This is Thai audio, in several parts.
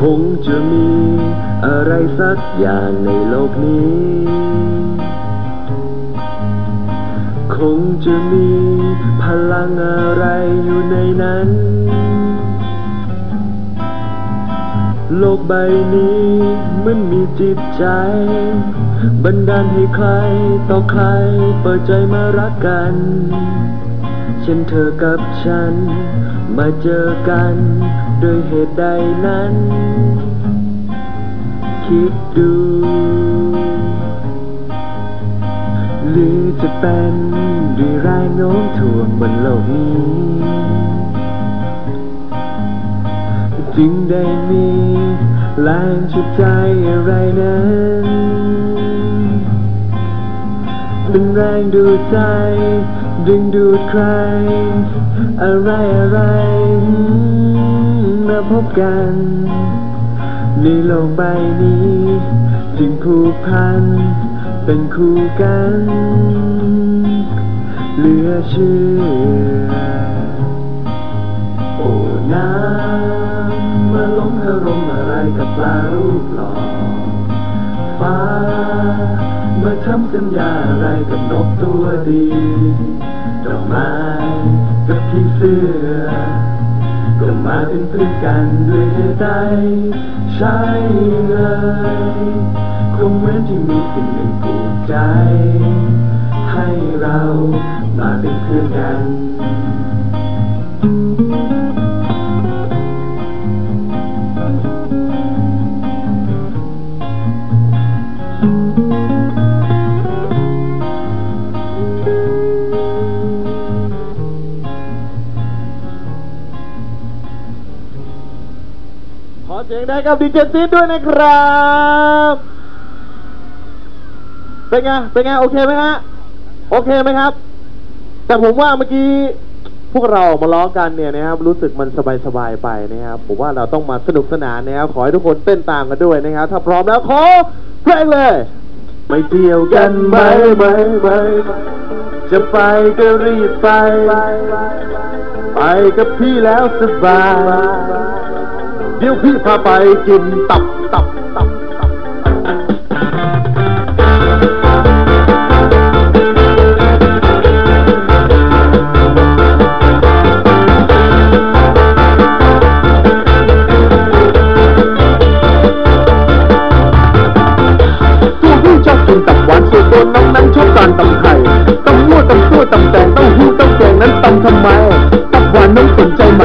คงจะมีอะไรสักอย่างในโลกนี้ คงจะมีพลังอะไรอยู่ในนั้น โลกใบนี้มันมีจิตใจ บันดาลให้ใครต่อใครเปิดใจมารักกัน เช่นเธอกับฉัน มาเจอกันโดยเหตุใดนั้น คิดดู หรือจะเป็นด้วยแรงโน้มถ่วงบนโลกนี้ จึงได้มีแรงชุดใจอะไรนั้นเป็นแรงดูดใจ ดึงดูดใคร อะไรอะไรอืมาพบกัน ในโลกใบนี้ จึงผูกพัน เป็นคู่กัน เหลือเชื่อ โอ้น้ำ กับปลารูปหล่อฟ้ามาทำสัญญาอะไรกับนกตัวดีดอกไม้กับพี่เสื้อก็มาเป็นเพื่อนกันด้วยเหตุใดใช่เลยคงเหมือนที่มีสิ่งหนึ่งผูกใจ ให้เรามาเป็นเพื่อนกัน ขอเสียงได้กับดีเจซีดด้วยนะครับ เป็นไง เป็นไง โอเคไหมฮะ โอเคไหมครับ แต่ผมว่าเมื่อกี้พวกเรามาร้อกันเนี่ยนะครับรู้สึกมันสบายๆไปนะครับผมว่าเราต้องมาสนุกสนานนะครับขอให้ทุกคนเต้นตามกันด้วยนะครับ ถ้าพร้อมแล้วขอเพลงเลยไม่เที่ยวกันไหมไหมไหมจะไปก็รีบไป ไปกับพี่แล้วสบาย เดี๋ยวพี่พาไปกินตับตับตับตับกินตับหวานสุดโดนน้ำนั้นชอบการตับไข่ตับมั่วตับตัวตับแต่งตับหูตับแกงนั้นตับทำไมตับหวานน้องสนใจไหม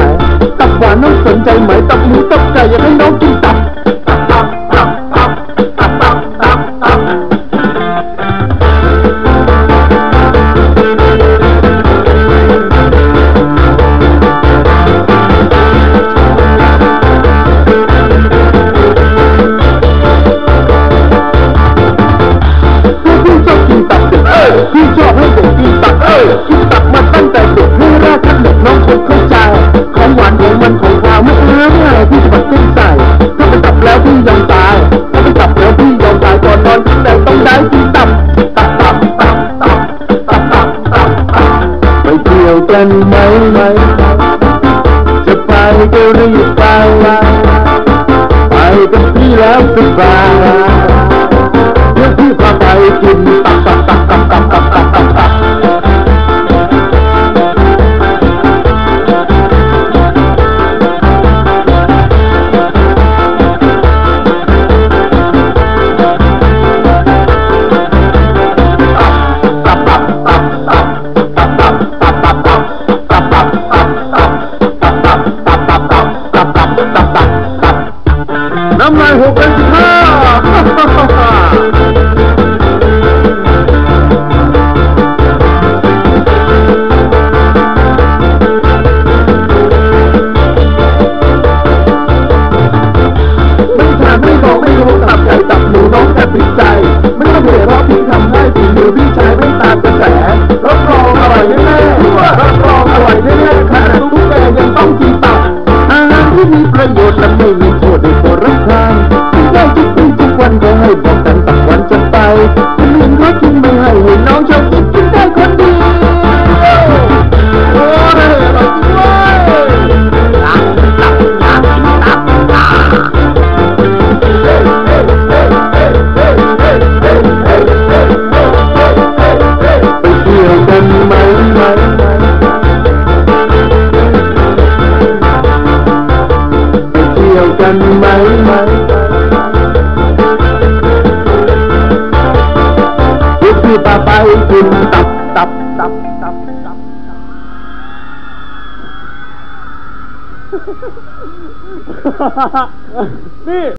Kayak. mai mai mai cepai kering kepala Ayo kesilap kepala Yuk kita pakai cinta Tak tak tak tak tak tak. 哈哈哈哈哈哈。the fight. ปลาไปกินตับ